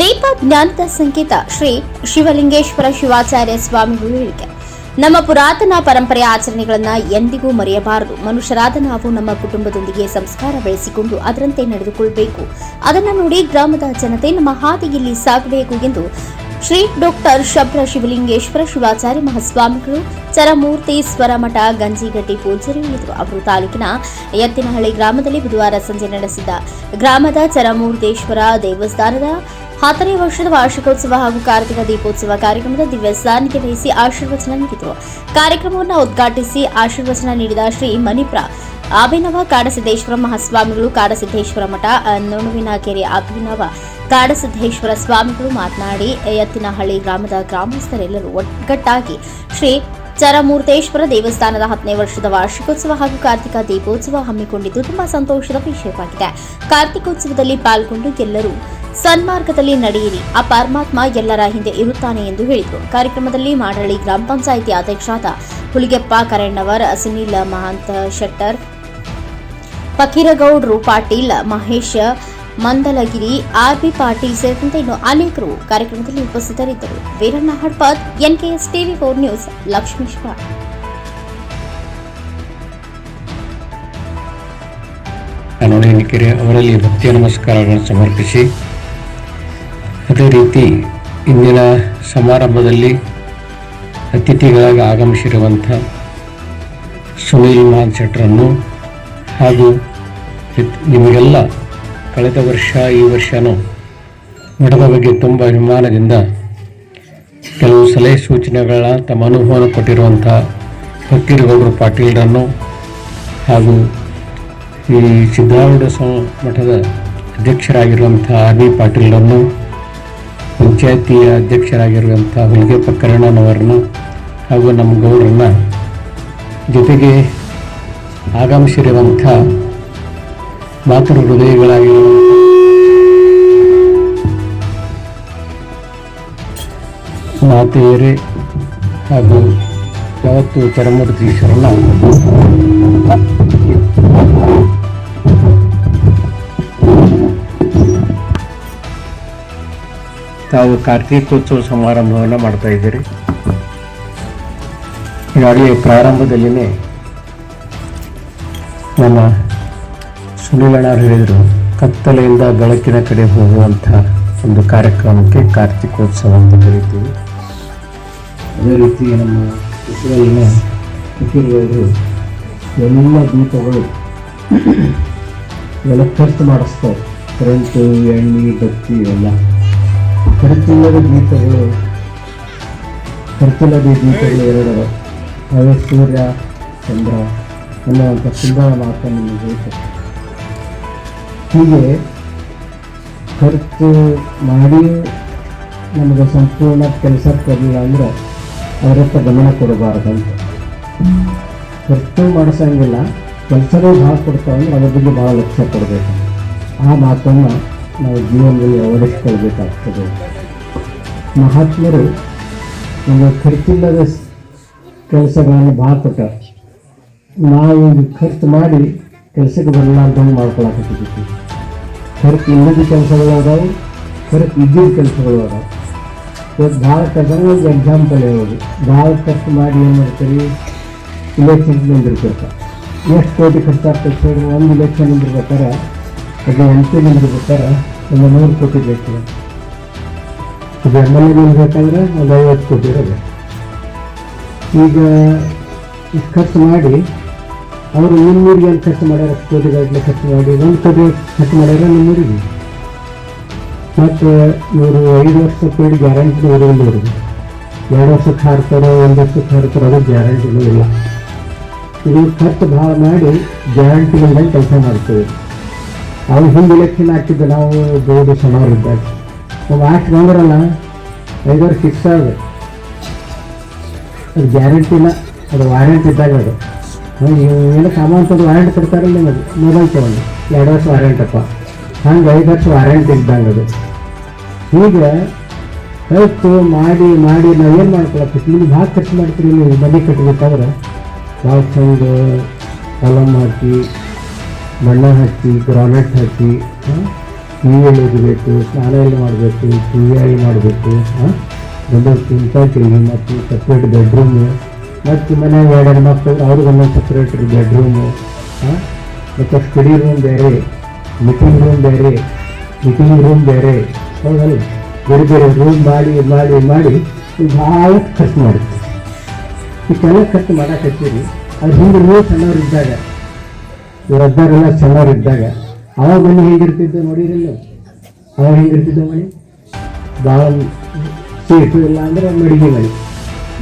ದೀಪ ಜ್ಞಾನದ ಸಂಕೇತ ಶ್ರೀ ಶಿವಲಿಂಗೇಶ್ವರ ಶಿವಾಚಾರ್ಯ ಸ್ವಾಮಿಗಳು ಹೇಳಿಕೆ ನಮ್ಮ ಪುರಾತನ ಪರಂಪರೆ ಆಚರಣೆಗಳನ್ನು ಎಂದಿಗೂ ಮರೆಯಬಾರದು. ಮನುಷ್ಯರಾದ ನಾವು ನಮ್ಮ ಕುಟುಂಬದೊಂದಿಗೆ ಸಂಸ್ಕಾರ ಬೆಳೆಸಿಕೊಂಡು ಅದರಂತೆ ನಡೆದುಕೊಳ್ಳಬೇಕು ಅದನ್ನು ನೋಡಿ ಗ್ರಾಮದ ಜನತೆ ನಮ್ಮ ಹಾದಿಯಲ್ಲಿ ಸಾಗಬೇಕು ಎಂದು ಶ್ರೀ ಡಾಕ್ಟರ್ ಶಬ್ರ ಶಿವಲಿಂಗೇಶ್ವರ ಶಿವಾಚಾರ್ಯ ಮಹಾಸ್ವಾಮಿಗಳು ಚರಮೂರ್ತಿ ಮಠ ಗಂಜಿಗಟ್ಟಿ ಪೂಜಾರಿ ಹೇಳಿದರು ಅವರು ತಾಲೂಕಿನ ಎತ್ತಿನಹಳ್ಳಿ ಗ್ರಾಮದಲ್ಲಿ ಬುಧವಾರ ಸಂಜೆ ನಡೆಸಿದ ಗ್ರಾಮದ ಚರಮೂರ್ತೇಶ್ವರ ದೇವಸ್ಥಾನದ ಹತ್ತನೇ ವರ್ಷದ ವಾರ್ಷಿಕೋತ್ಸವ ಹಾಗೂ ಕಾರ್ತಿಕ ದೀಪೋತ್ಸವ ಕಾರ್ಯಕ್ರಮದ ದಿವ್ಯ ಸಾನ್ನಿಧ್ಯ ವಹಿಸಿ ಆಶೀರ್ವಚನ ನೀಡಿದರು. ಕಾರ್ಯಕ್ರಮವನ್ನು ಉದ್ಘಾಟಿಸಿ ಆಶೀರ್ವಚನ ನೀಡಿದ ಶ್ರೀ ಮಣಿಪ್ರ, ಅಭಿನವ ಕಾಡಸಿದ್ದೇಶ್ವರ ಮಹಾಸ್ವಾಮಿಗಳು ಕಾಡಸಿದ್ದೇಶ್ವರ ಮಠ ನುಣುವಿನ ಕೆರೆ ಅಭಿನವ ಕಾಡಸಿದ್ದೇಶ್ವರ ಸ್ವಾಮಿಗಳು ಮಾತನಾಡಿ ಎತ್ತಿನಹಳ್ಳಿ ಗ್ರಾಮದ ಗ್ರಾಮಸ್ಥರೆಲ್ಲರೂ ಒಗ್ಗಟ್ಟಾಗಿ ಶ್ರೀ ಚರಮೂರ್ತೇಶ್ವರ ದೇವಸ್ಥಾನದ ಹತ್ತನೇ ವರ್ಷದ ವಾರ್ಷಿಕೋತ್ಸವ ಹಾಗೂ ಕಾರ್ತಿಕ ದೀಪೋತ್ಸವ ಹಮ್ಮಿಕೊಂಡಿದ್ದು, ತುಂಬಾ ಸಂತೋಷದ ವಿಷಯವಾಗಿದೆ. ಕಾರ್ತಿಕೋತ್ಸವದಲ್ಲಿ ಪಾಲ್ಗೊಂಡು ಎಲ್ಲರೂ ಸನ್ಮಾರ್ಗದಲ್ಲಿ ನಡೆಯಿರಿ. ಆ ಪರಮಾತ್ಮ ಎಲ್ಲರ ಹಿಂದೆ ಇರುತ್ತಾನೆ ಎಂದು ಹೇಳಿದರು ಕಾರ್ಯಕ್ರಮದಲ್ಲಿ ಮಾಡಳ್ಳಿ ಗ್ರಾಮ ಪಂಚಾಯಿತಿ ಅಧ್ಯಕ್ಷರಾದ ಹುಲಿಗೆಪ್ಪ ಕರೆಣ್ಣವರ್, ಸುನೀಲ್ ಮಹಾಂತ ಶೆಟ್ಟರ್, ಫಕೀರಗೌಡ್ರು, ಪಾಟೀಲ್, ಮಹೇಶ್ ಮಂದಲಗಿರಿ ಆರ್ಬಿ ಪಾಟೀಲ್ ಸೇರಿದಂತೆ ಇನ್ನು ಅನೇಕರು ಕಾರ್ಯಕ್ರಮದಲ್ಲಿ ಉಪಸ್ಥಿತರಿದ್ದರು. Veeranna Hadpath, NKS TV four news Lakshmeshwar ಅವರಲ್ಲಿ ಭಕ್ತಿಯ ನಮಸ್ಕಾರಗಳನ್ನು ಸಮರ್ಪಿಸಿ ಅದೇ ರೀತಿ ಇಂದಿನ ಸಮಾರಂಭದಲ್ಲಿ ಅತಿಥಿಗಳಾಗಿ ಆಗಮಿಸಿರುವಂಥ ಸುನೀಲ್ ಮಾನ್ ಶೆಟ್ಟರನ್ನು ಹಾಗೂ ನಿಮಗೆಲ್ಲ ಕಳೆದ ವರ್ಷ ಈ ವರ್ಷನೂ ಮಠದ ಬಗ್ಗೆ ತುಂಬ ಅಭಿಮಾನದಿಂದ ಕೆಲವು ಸಲಹೆ ಸೂಚನೆಗಳನ್ನ ತಮ್ಮ ಅನುಭವವನ್ನು ಕೊಟ್ಟಿರುವಂಥ ಫಕೀರಗೌಡರು ಪಾಟೀಲ್ರನ್ನು ಹಾಗೂ ಈ ಸಿದ್ಧಾರೂಢ ಮಠದ ಅಧ್ಯಕ್ಷರಾಗಿರುವಂಥ ಆರ್ ಬಿ ಪಾಟೀಲ್ರನ್ನು ಪಂಚಾಯತಿಯ ಅಧ್ಯಕ್ಷರಾಗಿರುವಂಥ ಹುಲಿಗೆಪ್ಪ ಕರಣನವರನ್ನು ಹಾಗೂ ನಮ್ಮ ಗೌಡರನ್ನ ಜೊತೆಗೆ ಆಗಮಿಸಿರುವಂಥ ಮಾತೃ ಹೃದಯಗಳಾಗಿರುವ ಮಾತೆಯರೇ ಹಾಗೂ ಯಾವತ್ತು ಚರಮೂರ್ತೀಶ್ವರನ ತಾವು ಕಾರ್ತೀಕೋತ್ಸವ ಸಮಾರಂಭವನ್ನು ಮಾಡ್ತಾ ಇದ್ದೀರಿ. ಈಗಾಗಲೇ ಪ್ರಾರಂಭದಲ್ಲಿನೇ ನಮ್ಮ ಸುನಿಲಣ್ಣರು ಹೇಳಿದರು, ಕತ್ತಲೆಯಿಂದ ಬೆಳಕಿನ ಕಡೆ ಹೋಗುವಂಥ ಒಂದು ಕಾರ್ಯಕ್ರಮಕ್ಕೆ ಕಾರ್ತೀಕೋತ್ಸವ ಅಂತ ಕರೀತೀವಿ. ಅದೇ ರೀತಿ ನಮ್ಮ ಹೆಸರಲ್ಲಿನ ಎಲ್ಲ ದೀಪಗಳು ಎಲ್ಲ ಖರ್ಚು ಮಾಡಿಸ್ತಾರೆ. ಕರೆಂಟು, ಎಣ್ಣೆ, ಬತ್ತಿ ಇವೆಲ್ಲ. ಖರ್ಚಿಲ್ಲದ ಗೀತಗಳು ಖರ್ಚಿಲ್ಲದ ಗೀತೆಗಳು ಎರಡು. ಅವೇ ಸೂರ್ಯ, ಚಂದ್ರ ಅನ್ನುವಂಥ ಸುಂದರ ಮಾತನ್ನು ನಿಮಗೆ ಹೀಗೆ ಖರ್ಚು ಮಾಡಿ ನಮಗೆ ಸಂಪೂರ್ಣ ಕೆಲಸ ಕೊಡಲಿಲ್ಲ ಅಂದರೆ ಅವರತ್ತ ಗಮನ ಕೊಡಬಾರ್ದಂತ. ಖರ್ಚು ಮಾಡಿಸಂಗಿಲ್ಲ ಕೆಲಸವೇ ಭಾಳ ಕೊಡ್ತಾವೆ ಅಂದ್ರೆ ಅದ್ರ ಬಗ್ಗೆ ಭಾಳ ಲಕ್ಷ್ಯ ಕೊಡಬೇಕು. ಆ ಮಾತನ್ನು ನಾವು ಜೀವನದಲ್ಲಿ ಅಳವಡಿಸ್ಕೊಳ್ಬೇಕಾಗ್ತದೆ ಮಹಾತ್ಮರು ಒಂದು ಖರ್ಚಿಲ್ಲದ ಕೆಲಸಗಳನ್ನು ಭಾಳ ಕೊಟ್ಟಾರೆ ನಾವು ಇದು ಖರ್ಚು ಮಾಡಿ ಕೆಲಸಕ್ಕೆ ಬರಲಾರ್ದಂಗೆ ಮಾಡ್ಕೊಳಕತ್ತಿದ್ದೀವಿ ಖರ್ಚು ಇಲ್ಲದ ಕೆಲಸಗಳು ಅದಾವೆ, ಖರ್ಚು ಇದ್ದಿದ್ದ ಕೆಲಸಗಳು ಅದಾವೆ. ಇವತ್ತು ಭಾಳ ಕಸಂಗ ಒಂದು ಎಕ್ಸಾಂಪಲ್ ಹೇಳೋದು. ಭಾಳ ಖರ್ಚು ಮಾಡಿ ಏನು ಮಾಡ್ತೀರಿ? ಇಲೆಕ್ಷನ್ ನಿಂದಿರ್ಬೇಕು ಎಷ್ಟು ಕೋಟಿ ಖರ್ಚಾಗ್ತದೆ ಒಂದು ಇಲೆಕ್ಷನ್ ನಿಂದಿರ್ಬೇಕಾರೆ ಅದು ಎಂ ಪಿ ನಿಂದಿರ್ಬೇಕಾರೆ ಒಂದು ನೂರು ಕೋಟಿ ಬೇಕು. ಇದು ಎಂ ಎಲ್ ಎ ಬೇಕಾದ್ರೆ ಒಂದು ಐವತ್ತು ಕೋಟಿ ಇರೋದು. ಈಗ ಇಷ್ಟು ಖರ್ಚು ಮಾಡಿ, ಅವರು ನಿಮ್ಮೂರಿಗೆ ಏನು ಖರ್ಚು ಮಾಡ್ಯಾರ? ಕೋಟಿಗಟ್ಟಲೆ ಖರ್ಚು ಮಾಡಿ, ಒಂದು ಕೋಟಿ ಖರ್ಚು ಮಾಡ್ಯಾರ ನಿಮ್ಮೂರಿಗೆ. ಮತ್ತು ಇವರು ಐದು ವರ್ಷ ಕೇಳಿ ಗ್ಯಾರಂಟಿ ಇರೋದಿಲ್ಲ ಇವ್ರಿಗೆ ಎರಡು ವರ್ಷಕ್ಕೆ ಹಾರ್ತಾರೋ ಒಂದು ವರ್ಷಕ್ಕೆ ಹಾರ್ತಾರೋ ಅದು ಗ್ಯಾರಂಟಿನೂ ಇಲ್ಲ. ಇದು ಖರ್ಚು ಭಾಳ ಮಾಡಿ ಗ್ಯಾರಂಟಿ ಕೆಲಸ ಮಾಡ್ತೀವಿ. ಅವ್ರು ಹಿಂದೆ ಎಲೆಕ್ಷನ್ ಹಾಕಿದ್ದು? ನಾವು ಬೇರೆ ಸಣ್ಣವರಿದ್ದಾಗ ನಾವು ಹಾಕಿ ಬಂದ್ರಲ್ಲ ಐದು ವರ್ಷ ಫಿಕ್ಸ್ ಆಗಿದೆ ಅದು ಗ್ಯಾರಂಟಿನ ಅದು ವಾರಂಟ್ ಇದ್ದಾಗ ಅದು. ಏನಕ್ಕೆ ಅಮೌಂಟ್ ತಂದು ವಾರಂಟ್ ಕೊಡ್ತಾರಲ್ಲ ನಿಮಗೆ? ಮೊಬೈಲ್ ತೊಗೊಂಡು ಎರಡು ವರ್ಷ ವಾರಂಟಪ್ಪ ಹಂಗೆ ಐದು ವರ್ಷ ವಾರಂಟ್ ಇದ್ದಾಗ ಅದು. ಹೀಗೆ ಖರ್ಚು ಮಾಡಿ ಮಾಡಿ, ನಾವು ಏನು ಮಾಡ್ಕೊಳಕ್ಕೆ? ನೀವು ಭಾಳ ಖರ್ಚು ಮಾಡ್ತೀರಿ ನೀವು, ಮನೆ ಕಟ್ಟಬೇಕಾದ್ರೆ ಭಾಳ ಚಂದ ಕಲಮ್ ಹಾಕಿ ಬಣ್ಣ ಹಚ್ಚಿ ಗ್ರಾನೈಟ್ ಹಾಕಿ ಕಿವಿಯಲ್ಲಿ ಓದಬೇಕು ಸ್ನಾನ ಎಲ್ಲ ಮಾಡಬೇಕು ಕಿವಿಯಾಗಿ ಮಾಡಬೇಕು ದೊಡ್ಡ ಟಿವಿ ಮತ್ತು ಸಪ್ರೇಟ್ ಬೆಡ್ರೂಮು ಮತ್ತು ಮನೆಯಾಗ ಎರಡು ಮಕ್ಕಳು, ಅವ್ರಿಗೊಂದು ಸಪ್ರೇಟ್ ಬೆಡ್ರೂಮು ಮತ್ತು ಸ್ಟಡಿ ರೂಮ್ ಬೇರೆ ಮೀಟಿಂಗ್ ರೂಮ್ ಬೇರೆ ಮೀಟಿಂಗ್ ರೂಮ್ ಬೇರೆ, ಹೌದಲ್ಲ? ಬೇರೆ ಬೇರೆ ರೂಮ್ ಮಾಡಿ ಮಾಡಿ ಮಾಡಿ, ಭಾಳ ಖರ್ಚು ಮಾಡುತ್ತೆ. ಇಷ್ಟೆಲ್ಲ ಖರ್ಚು ಮಾಡಕತ್ತೀರಿ, ಅದು ಹಿಂದೆ ನೀವು ಸಣ್ಣವರಿದ್ದಾಗ ಇವರದ್ದಾರೆಲ್ಲ ಚೆನ್ನಾಗಿದ್ದಾಗ. ಅವಾಗ ಮನೆ ಹೇಗಿರ್ತಿದ್ದು ನೋಡಿರಲ್ಲ ಅವಾಗ ಹೇಗಿರ್ತಿದ್ದ ಮನೆ ಭಾಳ ಸೇಫ್ ಇಲ್ಲ ಅಂದ್ರೆ ಮಡಿಗೆ ಮನೆ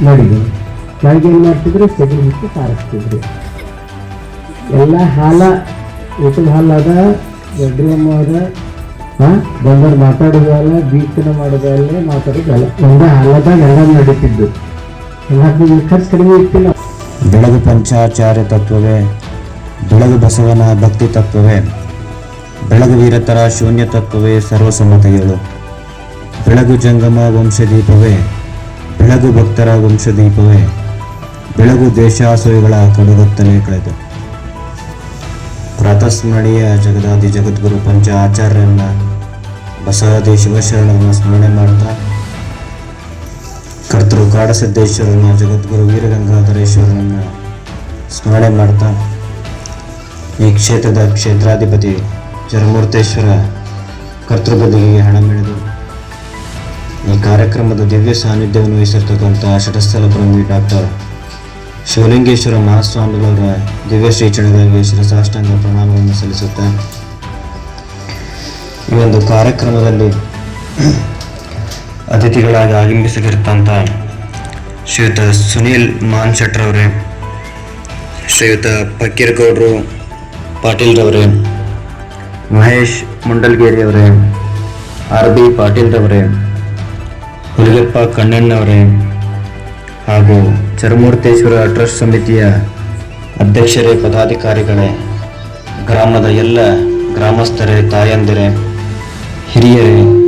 ಮಡಿಗೆ. ಮಡಿಗೆ ಏನು ಮಾಡ್ತಿದ್ರು? ಸೆಗಣಿ ಹಿಟ್ಟು ಸಾರಿಸ್ತಿದ್ರು ಎಲ್ಲ ಹಾಲ ಊಟದ ಹಾಲಾದ ಬೆಡ್ರೂಮ್ ಅದ ಹಾಂ ಬಂದವ್ರು ಮಾತಾಡೋದು ಅಲ್ಲ ಬೀಚನ ಮಾಡೋದು ಅಲ್ಲ, ಮಾತಾಡೋದು ಹಾಲದಾಗ ಎಲ್ಲ ನಡೀತಿದ್ದು. ಎಲ್ಲ ಖರ್ಚು ಕಡಿಮೆ ಇತ್ತಿಲ್ಲ ಬೆಳಗು ಪಂಚಾಚಾರ್ಯ ತತ್ವವೇ ಬೆಳಗು ಬಸವನ ಭಕ್ತಿ ತತ್ವವೇ. ಬೆಳಗು ವೀರತರ ಶೂನ್ಯ ತತ್ವವೇ ಸರ್ವಸಮ್ಮತಗಳು. ಬೆಳಗು ಜಂಗಮ ವಂಶದೀಪವೇ. ಬೆಳಗು ಭಕ್ತರ ವಂಶದೀಪವೇ. ಬೆಳಗು ದೇಶಾಸುರಿಗಳ ಕಡುಗತ್ತಲೆ ಕಳೆದು. ಪ್ರಾತಸ್ಮರಣೀಯ ಜಗದಾದಿ ಜಗದ್ಗುರು ಪಂಚ ಆಚಾರ್ಯರನ್ನ ಬಸವಾದಿ ಶಿವಶರಣರನ್ನ ಸ್ಮರಣೆ ಮಾಡ್ತಾ, ಕರ್ತೃ ಕಾಡಸಿದ್ದೇಶ್ವರನ ಜಗದ್ಗುರು ವೀರಗಂಗಾಧರೇಶ್ವರನನ್ನ ಸ್ಮರಣೆ ಮಾಡ್ತಾ ಈ ಕ್ಷೇತ್ರದ ಕ್ಷೇತ್ರಾಧಿಪತಿ ಚರಮೂರ್ತೇಶ್ವರ ಕರ್ತೃಬದಿಗೆ ಹಣ ಮೆಳೆದು ಈ ಕಾರ್ಯಕ್ರಮದ ದಿವ್ಯ ಸಾನ್ನಿಧ್ಯವನ್ನು ವಹಿಸಿರ್ತಕ್ಕಂಥ ಶಟಸ್ಥಲ ಬ್ರಹ್ಮಿ ಡಾಕ್ಟರ್ ಶಿವಲಿಂಗೇಶ್ವರ ಮಹಾಸ್ವಾಮಿಗಳವರ ದಿವ್ಯ ಶ್ರೀಚರಣಗಳಿಗೆ ಶಿರಸಾಷ್ಟಾಂಗ ಪ್ರಣಾಮವನ್ನು ಸಲ್ಲಿಸುತ್ತಾ ಈ ಒಂದು ಕಾರ್ಯಕ್ರಮದಲ್ಲಿ ಅತಿಥಿಗಳಾಗಿ ಆಗಮಿಸಿರ್ತಂಥ ಶ್ರೀಯುತ ಸುನೀಲ್ ಮಾನ್ ಶೆಟ್ರವರೇ ಶ್ರೀಯುತ ಫಕೀರ್ಗೌಡರು ಪಾಟೀಲ್ರವರೇ. ಮಹೇಶ್ ಮುಂಡಲ್ಗೇರಿ ಅವರೇ ಆರ್ ಬಿ ಪಾಟೀಲ್ರವರೇ. ಹುಲಿಗಪ್ಪ ಕಣ್ಣಣ್ಣವರೇ. ಹಾಗೂ ಚರಮೂರ್ತೇಶ್ವರ ಟ್ರಸ್ಟ್ ಸಮಿತಿಯ ಅಧ್ಯಕ್ಷರೇ, ಪದಾಧಿಕಾರಿಗಳೇ, ಗ್ರಾಮದ ಎಲ್ಲ ಗ್ರಾಮಸ್ಥರೇ, ತಾಯಂದಿರೇ, ಹಿರಿಯರೇ